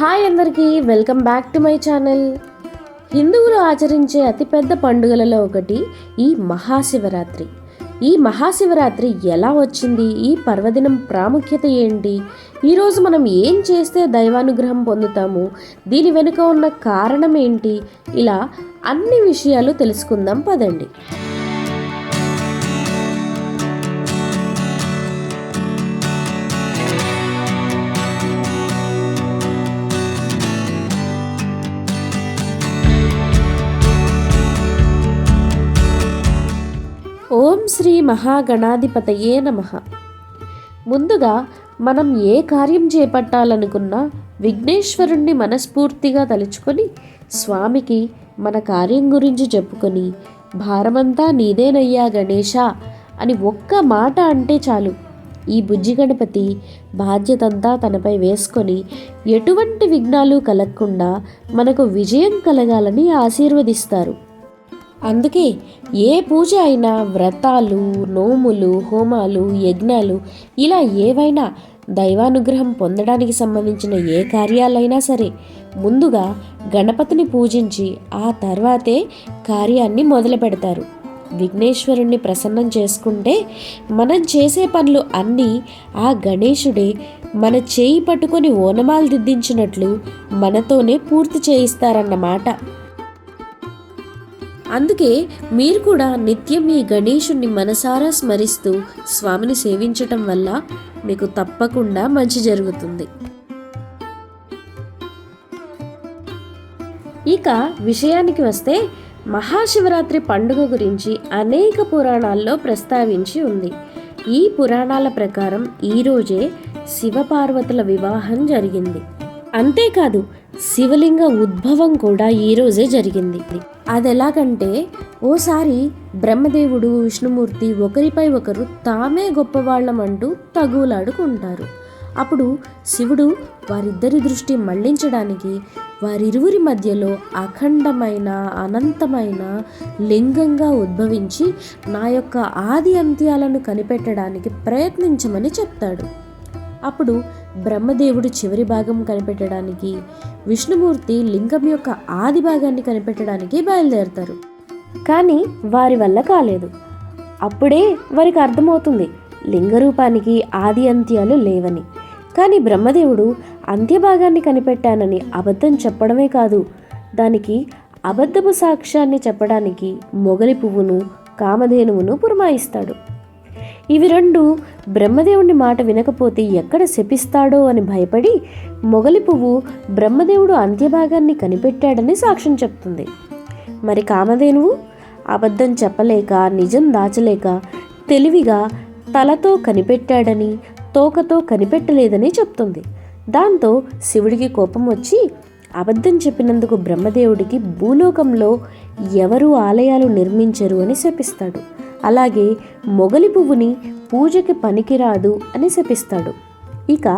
Hi అందరికీ welcome back to my channel. హిందువులు ఆచరించే అతిపెద్ద పండుగలలో ఒకటి ఈ మహాశివరాత్రి. ఈ మహాశివరాత్రి ఎలా వచ్చింది? ఈ పర్వదినం ప్రాముఖ్యత ఏంటి? ఈరోజు మనం ఏం చేస్తే దైవానుగ్రహం పొందుతాము? దీని వెనుక ఉన్న కారణం ఏంటి? ఇలా అన్ని విషయాలు తెలుసుకుందాం పదండి. ఓం శ్రీ మహాగణాధిపతయే నమ. ముందుగా మనం ఏ కార్యం చేపట్టాలనుకున్నా విఘ్నేశ్వరుణ్ణి మనస్ఫూర్తిగా తలుచుకొని స్వామికి మన కార్యం గురించి చెప్పుకొని భారమంతా నీదేనయ్యా గణేష అని ఒక్క మాట అంటే చాలు. ఈ బుజ్జి గణపతి బాధ్యతంతా తనపై వేసుకొని ఎటువంటి విఘ్నాలు కలగకుండా మనకు విజయం కలగాలని ఆశీర్వదిస్తారు. అందుకే ఏ పూజ అయినా వ్రతాలు నోములు హోమాలు యజ్ఞాలు ఇలా ఏవైనా దైవానుగ్రహం పొందడానికి సంబంధించిన ఏ కార్యాలైనా సరే ముందుగా గణపతిని పూజించి ఆ తర్వాతే కార్యాన్ని మొదలు పెడతారు. విఘ్నేశ్వరుణ్ణి ప్రసన్నం చేసుకుంటే మనం చేసే పనులు అన్నీ ఆ గణేశుడే మన చేయి పట్టుకొని ఓనమాలు దిద్దించినట్లు మనతోనే పూర్తి చేయిస్తారన్నమాట. అందుకే మీరు కూడా నిత్యం ఈ గణేశుణ్ణి మనసారా స్మరిస్తూ స్వామిని సేవించటం వల్ల మీకు తప్పకుండా మంచి జరుగుతుంది. ఇక విషయానికి వస్తే మహాశివరాత్రి పండుగ గురించి అనేక పురాణాల్లో ప్రస్తావించి ఉంది. ఈ పురాణాల ప్రకారం ఈరోజే శివపార్వతుల వివాహం జరిగింది. అంతేకాదు శివలింగ ఉద్భవం కూడా ఈరోజే జరిగింది. అది ఎలాగంటే ఓసారి బ్రహ్మదేవుడు విష్ణుమూర్తి ఒకరిపై ఒకరు తామే గొప్పవాళ్ళమంటూ తగులాడుకుంటారు. అప్పుడు శివుడు వారిద్దరి దృష్టి మళ్ళించడానికి వారిరువురి మధ్యలో అఖండమైన అనంతమైన లింగంగా ఉద్భవించి నా యొక్క ఆది అంత్యాలను కనిపెట్టడానికి ప్రయత్నించమని చెప్తాడు. అప్పుడు బ్రహ్మదేవుడు చివరి భాగం కనిపెట్టడానికి విష్ణుమూర్తి లింగం యొక్క ఆది భాగాన్ని కనిపెట్టడానికి బయలుదేరతారు. కానీ వారి వల్ల కాలేదు. అప్పుడే వారికి అర్థమవుతుంది లింగరూపానికి ఆది అంత్యాలు లేవని. కానీ బ్రహ్మదేవుడు అంత్యభాగాన్ని కనిపెట్టానని అబద్ధం చెప్పడమే కాదు దానికి అబద్ధపు సాక్ష్యాన్ని చెప్పడానికి మొగలి పువ్వును కామధేనువును పురమాయిస్తాడు. ఇవి రెండు బ్రహ్మదేవుని మాట వినకపోతే ఎక్కడ శపిస్తాడో అని భయపడి మొగలి పువ్వు బ్రహ్మదేవుడు అంత్యభాగాన్ని కనిపెట్టాడని సాక్ష్యం చెప్తుంది. మరి కామధేనువు? అబద్ధం చెప్పలేక నిజం దాచలేక తెలివిగా తలతో కనిపెట్టాడని తోకతో కనిపెట్టలేదని చెప్తుంది. దాంతో శివుడికి కోపం వచ్చి అబద్ధం చెప్పినందుకు బ్రహ్మదేవుడికి భూలోకంలో ఎవరు ఆలయాలు నిర్మించరు అని శపిస్తాడు. అలాగే మొగలి పువ్వుని పూజకి పనికిరాదు అని శపిస్తాడు. ఇక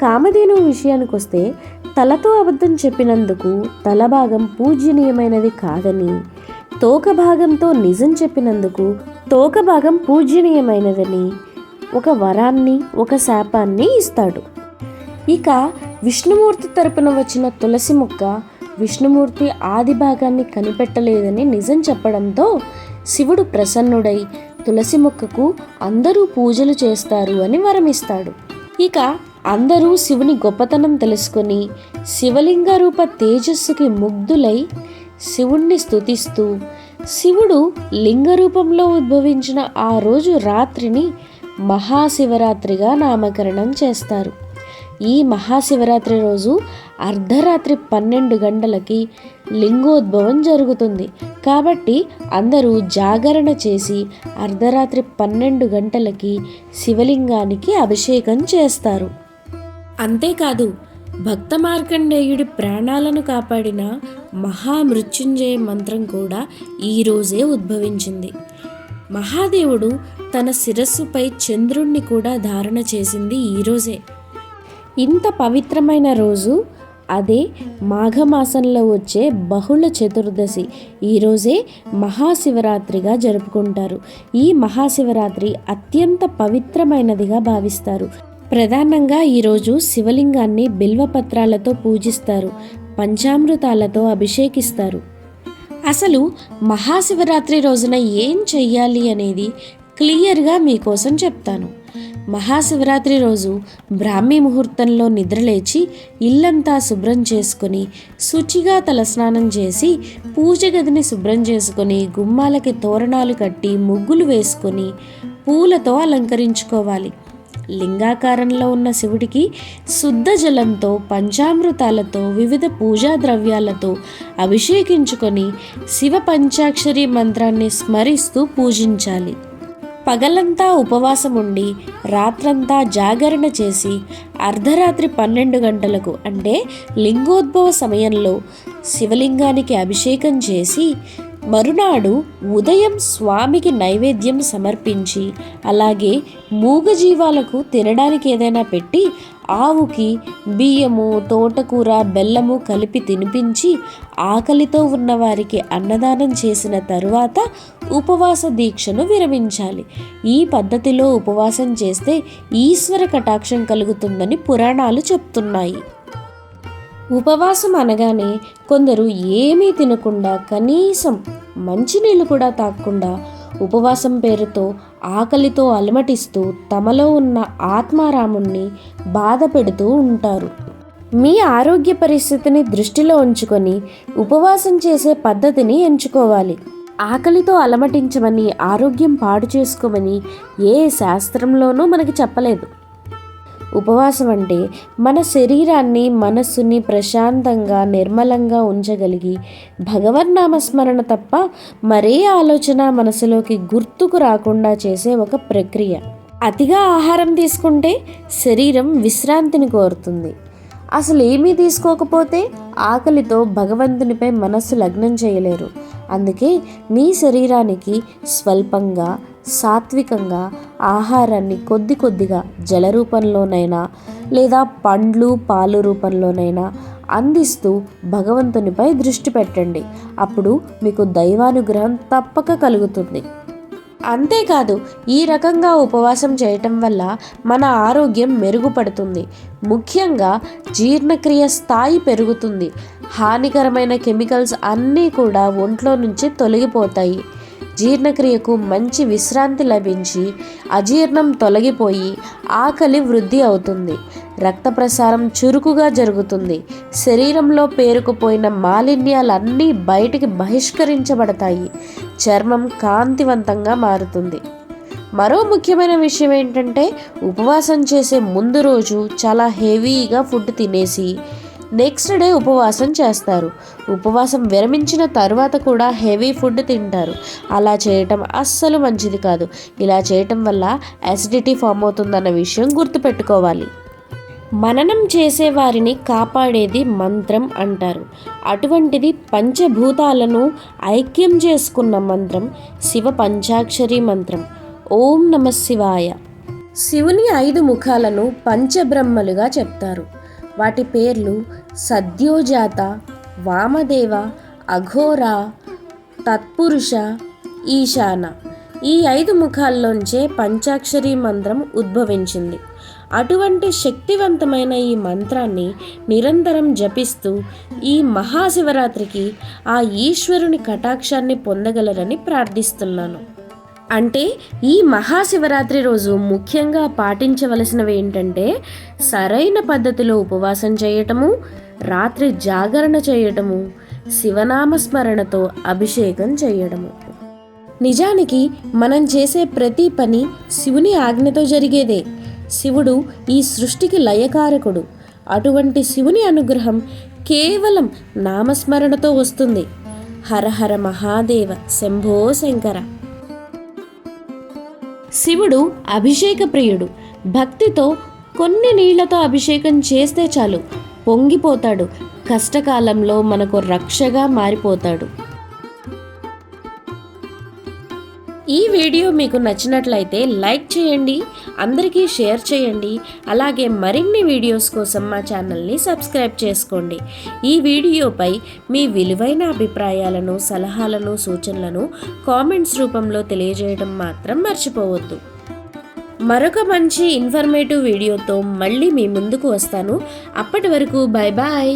కామధేను విషయానికి వస్తే తలతో అబద్ధం చెప్పినందుకు తల భాగం పూజ్యనీయమైనది కాదని తోక భాగంతో నిజం చెప్పినందుకు తోక భాగం పూజ్యనీయమైనదని ఒక వరాన్ని ఒక శాపాన్ని ఇస్తాడు. ఇక విష్ణుమూర్తి తరపున వచ్చిన తులసి మొక్క విష్ణుమూర్తి ఆది భాగాన్ని కనిపెట్టలేదని నిజం చెప్పడంతో శివుడు ప్రసన్నుడై తులసి మొక్కకు అందరూ పూజలు చేస్తారు అని వరమిస్తాడు. ఇక అందరూ శివుని గొప్పతనం తెలుసుకొని శివలింగ రూప తేజస్సుకి ముగ్ధులై శివుణ్ణి స్థుతిస్తూ శివుడు లింగ రూపంలో ఉద్భవించిన ఆ రోజు రాత్రిని మహాశివరాత్రిగా నామకరణం చేస్తారు. ఈ మహాశివరాత్రి రోజు అర్ధరాత్రి పన్నెండు గంటలకి లింగోద్భవం జరుగుతుంది. కాబట్టి అందరూ జాగరణ చేసి అర్ధరాత్రి పన్నెండు గంటలకి శివలింగానికి అభిషేకం చేస్తారు. అంతేకాదు భక్త మార్కండేయుడి ప్రాణాలను కాపాడిన మహామృత్యుంజయ మంత్రం కూడా ఈరోజే ఉద్భవించింది. మహాదేవుడు తన శిరస్సుపై చంద్రుణ్ణి కూడా ధారణ చేసింది ఈరోజే ఇంత పవిత్రమైన రోజు అదే మాఘమాసంలో వచ్చే బహుళ చతుర్దశి. ఈరోజే మహాశివరాత్రిగా జరుపుకుంటారు. ఈ మహాశివరాత్రి అత్యంత పవిత్రమైనదిగా భావిస్తారు. ప్రధానంగా ఈరోజు శివలింగాన్ని బిల్వపత్రాలతో పూజిస్తారు. పంచామృతాలతో అభిషేకిస్తారు. అసలు మహాశివరాత్రి రోజున ఏం చెయ్యాలి అనేది క్లియర్గా మీకోసం చెప్తాను. మహాశివరాత్రి రోజు బ్రాహ్మీ ముహూర్తంలో నిద్రలేచి ఇల్లంతా శుభ్రం చేసుకొని శుచిగా తలస్నానం చేసి పూజ గదిని శుభ్రం చేసుకొని గుమ్మాలకి తోరణాలు కట్టి ముగ్గులు వేసుకొని పూలతో అలంకరించుకోవాలి. లింగాకారంలో ఉన్న శివుడికి శుద్ధ జలంతో పంచామృతాలతో వివిధ పూజా ద్రవ్యాలతో అభిషేకించుకొని శివ పంచాక్షరి మంత్రాన్ని స్మరిస్తూ పూజించాలి. పగలంతా ఉపవాసం ఉండి రాత్రంతా జాగరణ చేసి అర్ధరాత్రి పన్నెండు గంటలకు అంటే లింగోద్భవ సమయంలో శివలింగానికి అభిషేకం చేసి మరునాడు ఉదయం స్వామికి నైవేద్యం సమర్పించి అలాగే మూగజీవాలకు తినడానికి ఏదైనా పెట్టి ఆవుకి బియ్యము తోటకూర బెల్లము కలిపి తినిపించి ఆకలితో ఉన్నవారికి అన్నదానం చేసిన తరువాత ఉపవాస దీక్షను విరమించాలి. ఈ పద్ధతిలో ఉపవాసం చేస్తే ఈశ్వర కటాక్షం కలుగుతుందని పురాణాలు చెప్తున్నాయి. ఉపవాసం అనగానే కొందరు ఏమీ తినకుండా కనీసం మంచినీళ్ళు కూడా తాగకుండా ఉపవాసం పేరుతో ఆకలితో అలమటిస్తూ తమలో ఉన్న ఆత్మారాముణ్ణి బాధ పెడుతూ ఉంటారు. మీ ఆరోగ్య పరిస్థితిని దృష్టిలో ఉంచుకొని ఉపవాసం చేసే పద్ధతిని ఎంచుకోవాలి. ఆకలితో అలమటించమని ఆరోగ్యం పాడు చేసుకోమని ఏ శాస్త్రంలోనూ మనకి చెప్పలేదు. ఉపవాసం అంటే మన శరీరాన్ని మనస్సుని ప్రశాంతంగా నిర్మలంగా ఉంచగలిగి భగవన్నామస్మరణ తప్ప మరే ఆలోచన మనసులోకి గుర్తుకు రాకుండా చేసే ఒక ప్రక్రియ. అతిగా ఆహారం తీసుకుంటే శరీరం విశ్రాంతిని కోరుతుంది. అసలు ఏమీ తీసుకోకపోతే ఆకలితో భగవంతునిపై మనస్సు లగ్నం చేయలేరు. అందుకే మీ శరీరానికి స్వల్పంగా సాత్వికంగా ఆహారాన్ని కొద్ది కొద్దిగా జల రూపంలోనైనా లేదా పండ్లు పాలు రూపంలోనైనా అందిస్తూ భగవంతునిపై దృష్టి పెట్టండి. అప్పుడు మీకు దైవానుగ్రహం తప్పక కలుగుతుంది. అంతేకాదు ఈ రకంగా ఉపవాసం చేయటం వల్ల మన ఆరోగ్యం మెరుగుపడుతుంది. ముఖ్యంగా జీర్ణక్రియ స్థాయి పెరుగుతుంది. హానికరమైన కెమికల్స్ అన్నీ కూడా ఒంట్లో నుంచి తొలగిపోతాయి. జీర్ణక్రియకు మంచి విశ్రాంతి లభించి అజీర్ణం తొలగిపోయి ఆకలి వృద్ధి అవుతుంది. రక్త ప్రసారం చురుకుగా జరుగుతుంది. శరీరంలో పేరుకుపోయిన మాలిన్యాలన్నీ బయటికి బహిష్కరించబడతాయి. చర్మం కాంతివంతంగా మారుతుంది. మరో ముఖ్యమైన విషయం ఏంటంటే ఉపవాసం చేసే ముందు రోజు చాలా హెవీగా ఫుడ్ తినేసి నెక్స్ట్ డే ఉపవాసం చేస్తారు. ఉపవాసం విరమించిన తర్వాత కూడా హెవీ ఫుడ్ తింటారు. అలా చేయటం అస్సలు మంచిది కాదు. ఇలా చేయటం వల్ల యాసిడిటీ ఫామ్ అవుతుందన్న విషయం గుర్తుపెట్టుకోవాలి. మననం చేసేవారిని కాపాడేది మంత్రం అంటారు. అటువంటిది పంచభూతాలను ఐక్యం చేసుకున్న మంత్రం శివ పంచాక్షరి మంత్రం. ఓం నమ శివాయ. శివుని ఐదు ముఖాలను పంచబ్రహ్మలుగా చెప్తారు. వాటి పేర్లు సద్యోజాత వామదేవ అఘోర తత్పురుష ఈశాన. ఈ ఐదు ముఖాల్లోంచే పంచాక్షరి మంత్రం ఉద్భవించింది. అటువంటి శక్తివంతమైన ఈ మంత్రాన్ని నిరంతరం జపిస్తూ ఈ మహాశివరాత్రికి ఆ ఈశ్వరుని కటాక్షాన్ని పొందగలరని ప్రార్థిస్తున్నాను. అంటే ఈ మహాశివరాత్రి రోజు ముఖ్యంగా పాటించవలసినవి ఏంటంటే సరైన పద్ధతిలో ఉపవాసం చేయటము రాత్రి జాగరణ చేయటము శివనామస్మరణతో అభిషేకం చేయడము. నిజానికి మనం చేసే ప్రతి పని శివుని ఆజ్ఞతో జరిగేదే. శివుడు ఈ సృష్టికి లయకారకుడు. అటువంటి శివుని అనుగ్రహం కేవలం నామస్మరణతో వస్తుంది. హరహర మహాదేవ శంభో శంకర. శివుడు అభిషేక ప్రియుడు భక్తితో కొన్ని నీళ్ళతో అభిషేకం చేస్తే చాలు. పొంగిపోతాడు. కష్టకాలంలో మనకు రక్షగా మారిపోతాడు. ఈ వీడియో మీకు నచ్చినట్లయితే లైక్ చేయండి అందరికీ షేర్ చేయండి అలాగే మరిన్ని వీడియోస్ కోసం మా ఛానల్ని సబ్స్క్రైబ్ చేసుకోండి. ఈ వీడియోపై మీ విలువైన అభిప్రాయాలను సలహాలను సూచనలను కామెంట్స్ రూపంలో తెలియజేయడం మాత్రం మర్చిపోవద్దు. మరొక మంచి ఇన్ఫర్మేటివ్ వీడియోతో మళ్ళీ మీ ముందుకు వస్తాను. అప్పటి వరకు బాయ్ బాయ్.